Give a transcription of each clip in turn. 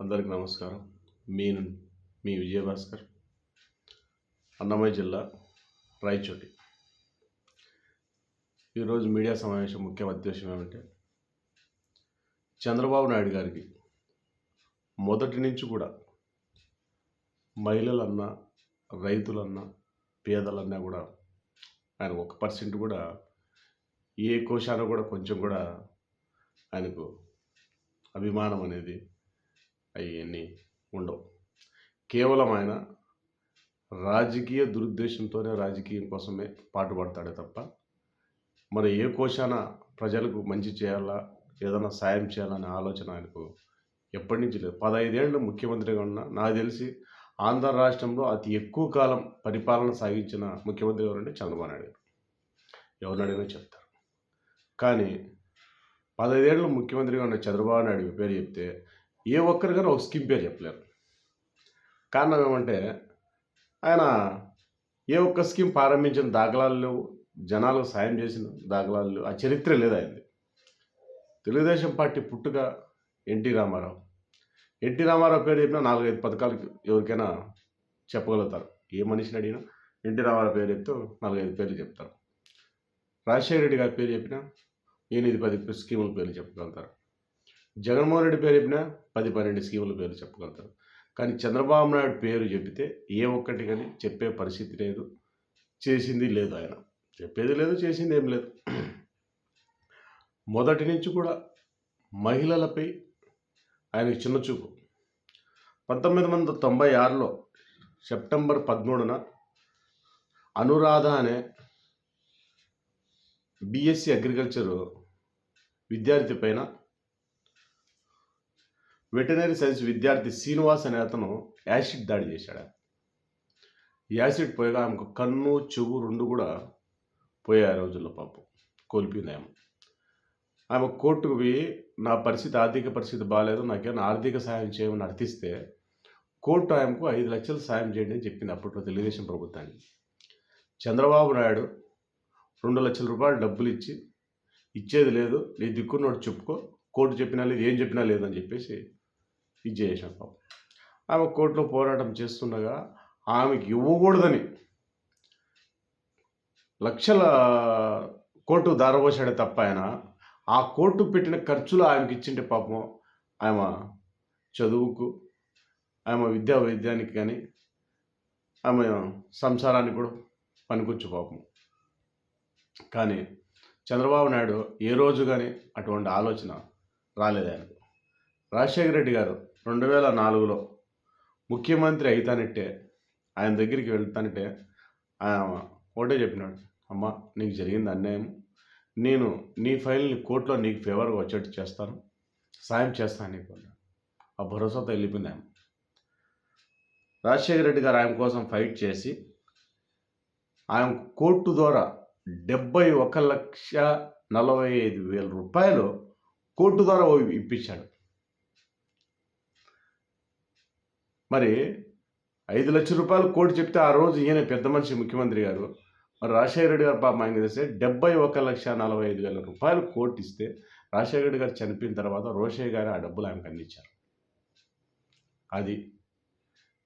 అందరికి నమస్కారం. నేను మీ విజయభాస్కర్ అన్నమయ్య జిల్లా రాయచోటి. ఈరోజు మీడియా సమావేశం ముఖ్య ఉద్దేశం ఏమంటే? చంద్రబాబు నాయుడు గారికి మొదటి నుంచి కూడా మహిళలన్నా రైతులన్నా పేదలన్నా కూడా ఆయన ఒక పర్సెంట్ కూడా ఏ కోశాన కూడా కొంచెం కూడా ఆయనకు అభిమానం అనేది అవన్నీ ఉండవు. కేవలం ఆయన రాజకీయ దురుద్దేశంతోనే రాజకీయం కోసమే పాటుపడతాడే తప్ప మరి ఏ కోశాన ప్రజలకు మంచి చేయాలా ఏదైనా సాయం చేయాలనే ఆలోచన ఆయనకు ఎప్పటి నుంచి లేదు. పదహైదేళ్ళు ముఖ్యమంత్రిగా ఉన్న నాకు తెలిసి ఆంధ్ర రాష్ట్రంలో అతి ఎక్కువ కాలం పరిపాలన సాగించిన ముఖ్యమంత్రి ఎవరంటే చంద్రబాబు నాయుడు గారు. ఎవరిని అడిగినా చెప్తారు. కానీ పదహైదేళ్ళు ముఖ్యమంత్రిగా ఉన్న చంద్రబాబు నాయుడు పేరు చెప్తే ఏ ఒక్కరికైనా ఒక స్కీమ్ పేరు చెప్పలేరు. కారణం ఏమంటే ఆయన ఏ ఒక్క స్కీమ్ ప్రారంభించిన దాఖలాలు లేవు జనాలకు సాయం చేసిన దాఖలాలు లేవు. ఆ చరిత్ర లేదు ఆయనది. తెలుగుదేశం పార్టీ పుట్టుక ఎన్టీ రామారావు. ఎన్టీ రామారావు పేరు చెప్పినా నాలుగైదు పథకాలు ఎవరికైనా చెప్పగలుగుతారు. ఏ మనిషిని అడిగినా ఎన్టీ రామారావు పేరు చెప్తే నాలుగైదు పేర్లు చెప్తారు. రాజశేఖర రెడ్డి గారి పేరు చెప్పినా ఎనిమిది పది స్కీముల పేర్లు చెప్పగలుగుతారు. జగన్మోహన్ రెడ్డి పేరు చెప్పినా పది పన్నెండు స్కీముల పేరు చెప్పగలుగుతారు. కానీ చంద్రబాబు నాయుడు పేరు చెబితే ఏ ఒక్కటి కానీ చెప్పే పరిస్థితి లేదు. చేసింది లేదు ఆయన. చెప్పేది లేదు చేసింది ఏం లేదు. మొదటి నుంచి కూడా మహిళలపై ఆయన చిన్న చూపు. పంతొమ్మిది వందల తొంభై ఆరులో సెప్టెంబర్ పదమూడున అనురాధ అనే బీఎస్సీ అగ్రికల్చర్ విద్యార్థి పైన వెటనరీ సైన్స్ విద్యార్థి శ్రీనివాస్ అనే అతను యాసిడ్ దాడి చేశాడు. యాసిడ్ పోయగా ఆమెకు కన్ను చెవు రెండు కూడా పోయాయి ఆ రోజుల్లో పాపం. కోల్పోయింది ఆమె. ఆమె కోర్టుకు పోయి నా పరిస్థితి ఆర్థిక పరిస్థితి బాగాలేదు నాకేమైనా ఆర్థిక సాయం చేయమని అర్థిస్తే కోర్టు ఆమెకు ఐదు లక్షలు సాయం చేయండి అని చెప్పింది అప్పట్లో తెలుగుదేశం ప్రభుత్వానికి. చంద్రబాబు నాయుడు రెండు లక్షల రూపాయలు డబ్బులు ఇచ్చి ఇచ్చేది లేదు నీ దిక్కున్నోడు చెప్పుకో కోర్టు చెప్పినా లేదు ఏం చెప్పినా లేదని చెప్పేసి ఇది చేసాం పాపం. ఆమె కోర్టులో పోరాటం చేస్తుండగా ఆమెకి ఇవ్వకూడదని లక్షల కోర్టు దారబోసాడే తప్ప ఆయన ఆ కోర్టు పెట్టిన ఖర్చులు ఆమెకి ఇచ్చింటే పాపం ఆమె చదువుకు ఆమె విద్యా వైద్యానికి కానీ ఆమె సంసారానికి కూడా పనికొచ్చు పాపం. కానీ చంద్రబాబు నాయుడు ఏ రోజు కానీ అటువంటి ఆలోచన రాలేదు ఆయనకు రాజశేఖర రెడ్డి గారు రెండు వేల నాలుగులో ముఖ్యమంత్రి అయితానంటే ఆయన దగ్గరికి వెళ్తానంటే ఆయన ఒకటే చెప్పినాడు అమ్మ నీకు జరిగింది అన్యాయం. నేను నీ ఫైల్ని కోర్టులో నీకు ఫేవర్గా వచ్చేట్టు చేస్తాను. సాయం చేస్తాను నీకు ఆ భరోసాతో వెళ్ళిపోయింది ఆయన. రాజశేఖర రెడ్డి గారు ఆయన కోసం ఫైట్ చేసి ఆయన కోర్టు ద్వారా డెబ్బై ఒక లక్ష నలభై ఐదు వేల రూపాయలు కోర్టు ద్వారా ఇప్పించాడు. మరి ఐదు లక్షల రూపాయలు కోటి చెప్తే ఆ రోజు ఈయన పెద్ద మనిషి ముఖ్యమంత్రి గారు. మరి రాజశేఖర రెడ్డి గారు పాపం ఆయన చేస్తే డెబ్బై ఒక లక్ష నలభై ఐదు వేల రూపాయలు కోటి ఇస్తే రాజశేఖర రెడ్డి గారు చనిపోయిన తర్వాత రోషయ్య గారు ఆ డబ్బులు ఆయనకు అందించారు. అది.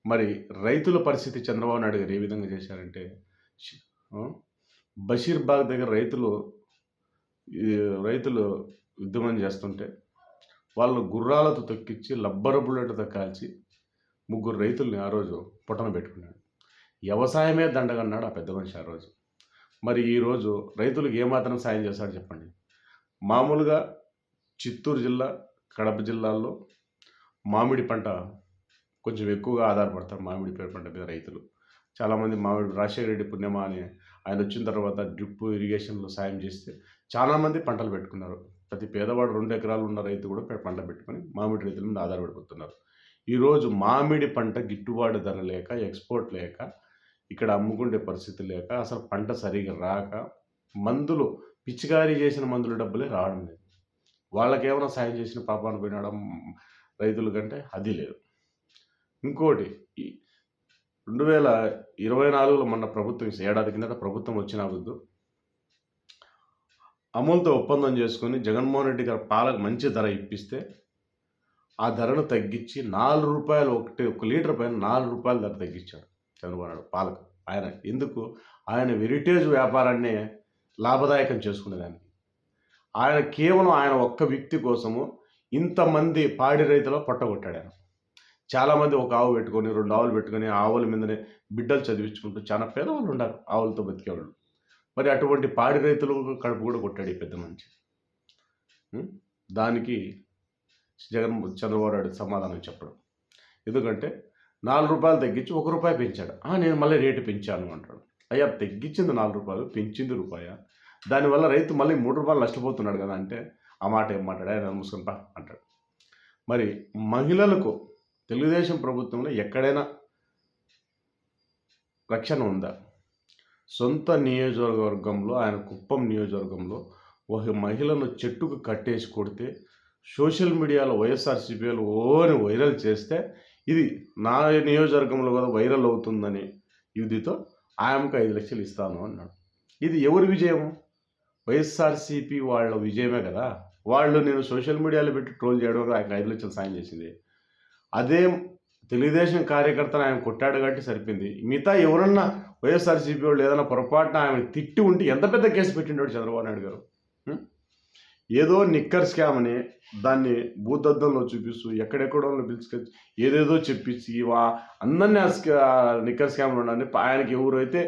మరి రైతుల పరిస్థితి చంద్రబాబు నాయుడు గారు ఏ విధంగా చేశారంటే బషీర్బాగ్ దగ్గర రైతులు రైతులు ఉద్యమం చేస్తుంటే వాళ్ళు గుర్రాలతో తొక్కించి లబ్బర్ బుల్లెట్తో కాల్చి ముగ్గురు రైతుల్ని ఆ రోజు పుట్టన పెట్టుకున్నాడు. వ్యవసాయమే దండగన్నాడు ఆ పెద్ద మనిషి ఆ రోజు. మరి ఈరోజు రైతులకు ఏమాత్రం సాయం చేశాడు చెప్పండి? మామూలుగా చిత్తూరు జిల్లా కడప జిల్లాల్లో మామిడి పంట కొంచెం ఎక్కువగా ఆధారపడతారు మామిడి పేరు పంట మీద రైతులు. చాలామంది మామిడి రాజశేఖర రెడ్డి పుణ్యమా అని ఆయన వచ్చిన తర్వాత డ్రిప్ ఇరిగేషన్లో సాయం చేస్తే చాలామంది పంటలు పెట్టుకున్నారు. ప్రతి పేదవాడు రెండు ఎకరాలు ఉన్న రైతు కూడా పంట పెట్టుకొని మామిడి రైతుల మీద ఆధారపడిపోతున్నారు. ఈరోజు మామిడి పంట గిట్టుబాటు ధర లేక ఎక్స్పోర్ట్ లేక ఇక్కడ అమ్ముకునే పరిస్థితి లేక అసలు పంట సరిగా రాక మందులు పిచికారీ చేసిన మందుల డబ్బులే రావడం లేదు. వాళ్ళకేమైనా సాయం చేసిన పాపాన్ని పోయినడం రైతుల కంటే అది లేదు. ఇంకోటి ఈ రెండు వేల ఇరవై నాలుగులో మొన్న ప్రభుత్వం ఏడాది కిందట ప్రభుత్వం వచ్చిన వద్దు అమూల్తో ఒప్పందం చేసుకొని జగన్మోహన్ రెడ్డి గారి పాలకు మంచి ధర ఇప్పిస్తే ఆ ధరను తగ్గించి నాలుగు రూపాయలు ఒకటి ఒక లీటర్ పైన నాలుగు రూపాయల ధర తగ్గించాడు చంద్రబాబు నాయుడు పాలకు ఆయన ఎందుకు? ఆయన వెరిటేజ్ వ్యాపారాన్ని లాభదాయకం చేసుకునేదానికి. ఆయన కేవలం ఆయన ఒక్క వ్యక్తి కోసము ఇంతమంది పాడి రైతులు పట్టగొట్టాడు ఆయన. చాలామంది ఒక ఆవు పెట్టుకొని రెండు ఆవులు పెట్టుకొని ఆవుల మీదనే బిడ్డలు చదివించుకుంటూ చాలా పేదవాళ్ళు ఉన్నారు ఆవులతో బతికేవాళ్ళు. మరి అటువంటి పాడి రైతులు కడుపు కూడా కొట్టాడు ఈ పెద్ద మనిషి. దానికి జగన్ చంద్రబాబు నాయుడు సమాధానం చెప్పడం. ఎందుకంటే నాలుగు రూపాయలు తగ్గించి ఒక రూపాయి పెంచాడు. నేను మళ్ళీ రేటు పెంచాను అంటాడు. అయ్యా తగ్గించింది నాలుగు రూపాయలు పెంచింది రూపాయ? దానివల్ల రైతు మళ్ళీ మూడు రూపాయలు నష్టపోతున్నాడు కదా అంటే ఆ మాట ఏం మాట్లాడా ఆయన మూసుకుంటా అంటాడు. మరి మహిళలకు తెలుగుదేశం ప్రభుత్వంలో ఎక్కడైనా రక్షణ ఉందా? సొంత నియోజకవర్గంలో ఆయన కుప్పం నియోజకవర్గంలో ఒక మహిళను చెట్టుకు కట్టేసి కొడితే సోషల్ మీడియాలో వైఎస్ఆర్సీపీలు ఓని వైరల్ చేస్తే ఇది నా నియోజకవర్గంలో కూడా వైరల్ అవుతుందని ఇదితో ఆమెకు ఐదు లక్షలు ఇస్తాను అన్నాడు. ఇది ఎవరి విజయం వైఎస్ఆర్సీపీ వాళ్ళ విజయమే కదా. వాళ్ళు నేను సోషల్ మీడియాలో పెట్టి ట్రోల్ చేయడం వల్ల ఐదు లక్షలు సాయం చేసింది. అదే తెలుగుదేశం కార్యకర్తను ఆయన కొట్టాడు కాబట్టి సరిపోయింది. మిగతా ఎవరన్నా వైఎస్ఆర్సీపీ వాళ్ళు ఏదైనా పొరపాటున ఆమె తిట్టి ఉంటే ఎంత పెద్ద కేసు పెట్టిండో చంద్రబాబు నాయుడు గారు? ఏదో నిక్కర్ స్కామ్ అని దాన్ని భూతద్దంలో చూపిస్తూ ఎక్కడెక్కడో పిలుచుకొచ్చి ఏదేదో చెప్పించి వా అందరినీ ఆ నిక్కర్ స్కామ్లో ఉండండి ఆయనకి ఎవరైతే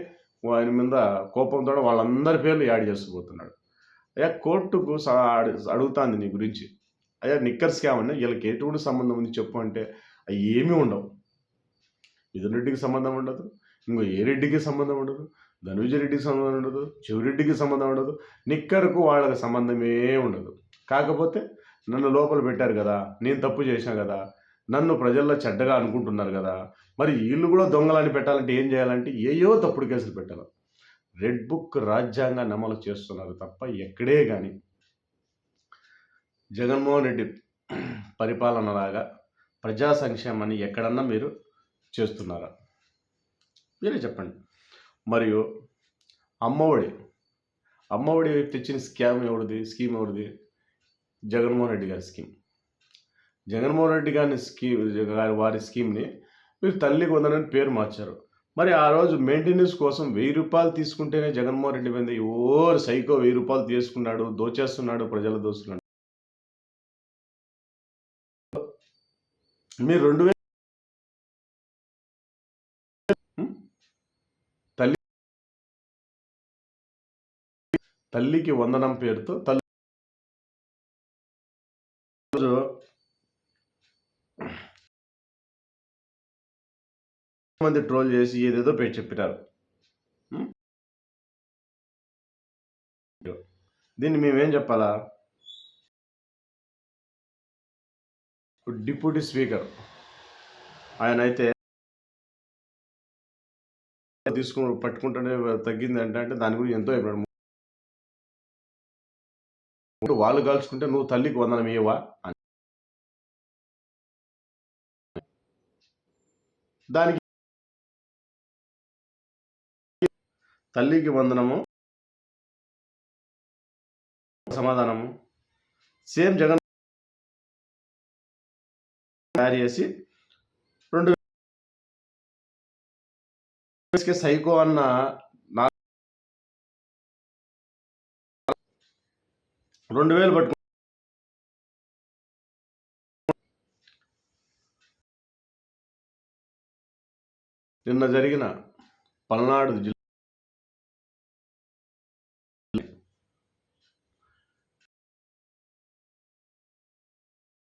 ఆయన మీద కోపంతో వాళ్ళందరి పేర్లు యాడ్ చేస్తుపోతున్నాడు అయ్యా కోర్టుకు అడుగుతాంది నీ గురించి. అయ్యా నిక్కర్ స్కామ్ అని వీళ్ళకి ఎటువంటి సంబంధం ఉంది చెప్పు అంటే అవి ఏమీ ఉండవు. మిథున్ రెడ్డికి సంబంధం ఉండదు ఇంకో ఏ రెడ్డికి సంబంధం ఉండదు. ధనుజరెడ్డికి సంబంధం ఉండదు చెవిరెడ్డికి సంబంధం ఉండదు నిక్కర్కు వాళ్ళకి సంబంధమే ఉండదు. కాకపోతే నన్ను లోపల పెట్టారు కదా నేను తప్పు చేశాను కదా నన్ను ప్రజల్లో చెడ్డగా అనుకుంటున్నారు కదా మరి వీళ్ళు కూడా దొంగలని పెట్టాలంటే ఏం చేయాలంటే ఏయో తప్పుడు కేసులు పెట్టాలి. రెడ్ బుక్ రాజ్యాంగాన్ని అమలు చేస్తున్నారు తప్ప ఎక్కడే కానీ జగన్మోహన్ రెడ్డి పరిపాలనలాగా ప్రజా సంక్షేమాన్ని ఎక్కడన్నా మీరు చేస్తున్నారా? మీరే చెప్పండి. మరియు అమ్మఒడి. అమ్మఒడి తెచ్చిన స్కామ్ ఎవరిది? స్కీమ్ ఎవరిది? జగన్మోహన్ రెడ్డి గారి స్కీమ్. జగన్మోహన్ రెడ్డి గారి స్కీమ్ గారి వారి స్కీమ్ని మీరు తల్లికి వందనని పేరు మార్చారు. మరి ఆ రోజు మెయింటెనెన్స్ కోసం వెయ్యి రూపాయలు తీసుకుంటేనే జగన్మోహన్ రెడ్డి మీద ఎవరు సైకో వెయ్యి రూపాయలు తీసుకున్నాడు దోచేస్తున్నాడు ప్రజల దోస్తున్నాడు. మీరు రెండు వేల హ్మ్? తల్లి తల్లికి వందనం పేరుతో తల్లి రోజు మంది ట్రోల్ చేసి ఏదేదో పేరు చెప్పినారు. దీన్ని మేమేం చెప్పాలా? డిప్యూటీ స్పీకర్ ఆయన అయితే తీసుకుని పట్టుకుంటేనే తగ్గింది అంటే దాని గురించి ఎంతో అయిపోయాడు వాళ్ళు కాల్చుకుంటే నువ్వు తల్లికి వందనం ఇవ్వవా అని. దానికి తల్లికి వందనము సమాధానము. సేమ్ జగన్ తయారు చేసి రెండు సైకో అన్న రెండు వేలు పట్టుకు నిన్న జరిగిన పల్నాడు జిల్లా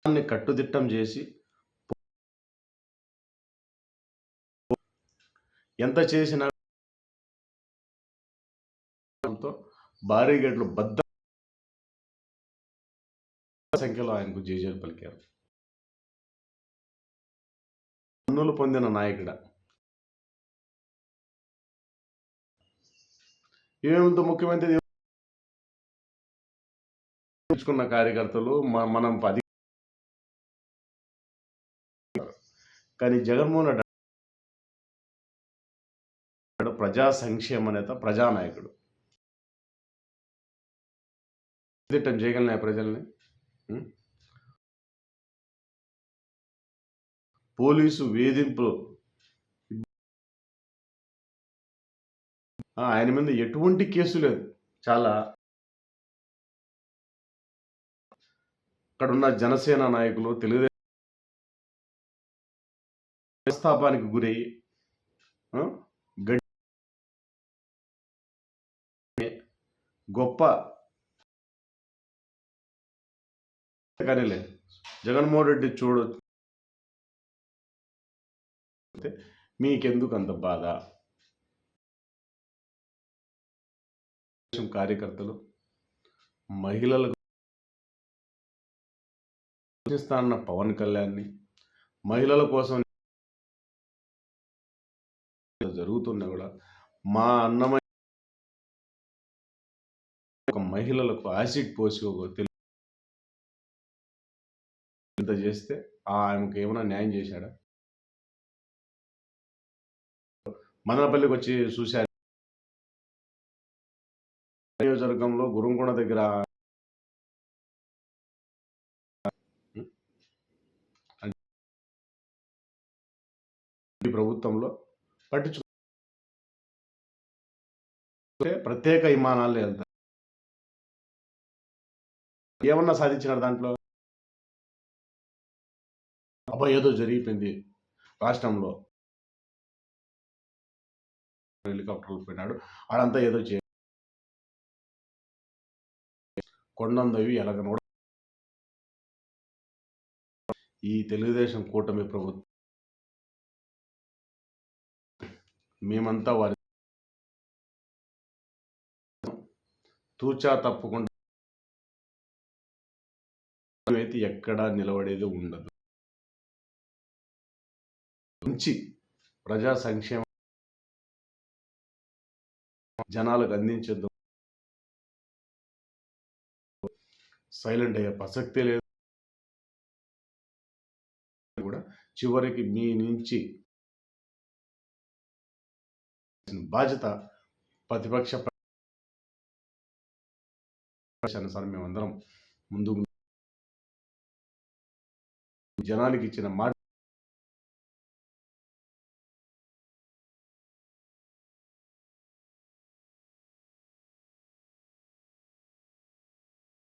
దాన్ని కట్టుదిట్టం చేసి ఎంత చేసినా భారీ గేట్లు బద్ద సంఖ్యలో ఆయనకు జేజేలు పలికారు. పన్నులు పొందిన నాయకుడ. ఏమంత ముఖ్యమంత్రి తెచ్చుకున్న కార్యకర్తలు మనం పది కానీ జగన్మోహన్ రెడ్డి ప్రజా సంక్షేమ నేత ప్రజానాయకుడు. దిట్టం ప్రజల్ని. పోలీసు వేధింపు ఆయన మీద ఎటువంటి కేసు లేదు. చాలా. అక్కడ ఉన్న జనసేన నాయకులు తెలుగుదేశం వ్యవస్థాపానికి గురయ్యి గొప్ప కానీలే జగన్మోహన్ రెడ్డి చూడ. మీకెందుకు అంత బాధ? కార్యకర్తలు మహిళలకు ప్రశ్నిస్తానన్న పవన్ కళ్యాణ్ని మహిళల కోసం జరుగుతున్నా కూడా మా అన్నమయ్య ఒక మహిళలకు యాసిడ్ పోసి ఇంత చేస్తే ఆ ఏమైనా న్యాయం చేశాడా? మదనపల్లికి వచ్చి చూశారు నియోజకవర్గంలో గురుంకొండ దగ్గర ప్రభుత్వంలో పట్టించు ప్రత్యేక విమానాలు వెళ్తారు ఏమన్నా సాధించినారు దాంట్లో? అబ్బా ఏదో జరిగిపోయింది. రాష్ట్రంలో హెలికాప్టర్లు పోయినాడు. ఆడంతా ఏదో చే కొండందవి ఎలాగనో ఈ తెలుగుదేశం కూటమి ప్రభుత్వం మేమంతా వారి తూచా తప్పకుండా అయితే ఎక్కడా నిలబడేది ఉండదు. మంచి ప్రజా సంక్షేమ జనాలకు అందించద్దు. సైలెంట్ అయ్యే ప్రసక్తే లేదు. కూడా చివరికి మీ నుంచి బాధ్యత ప్రతిపక్ష సార్ మేమందరం ముందు జనానికి ఇచ్చిన మాట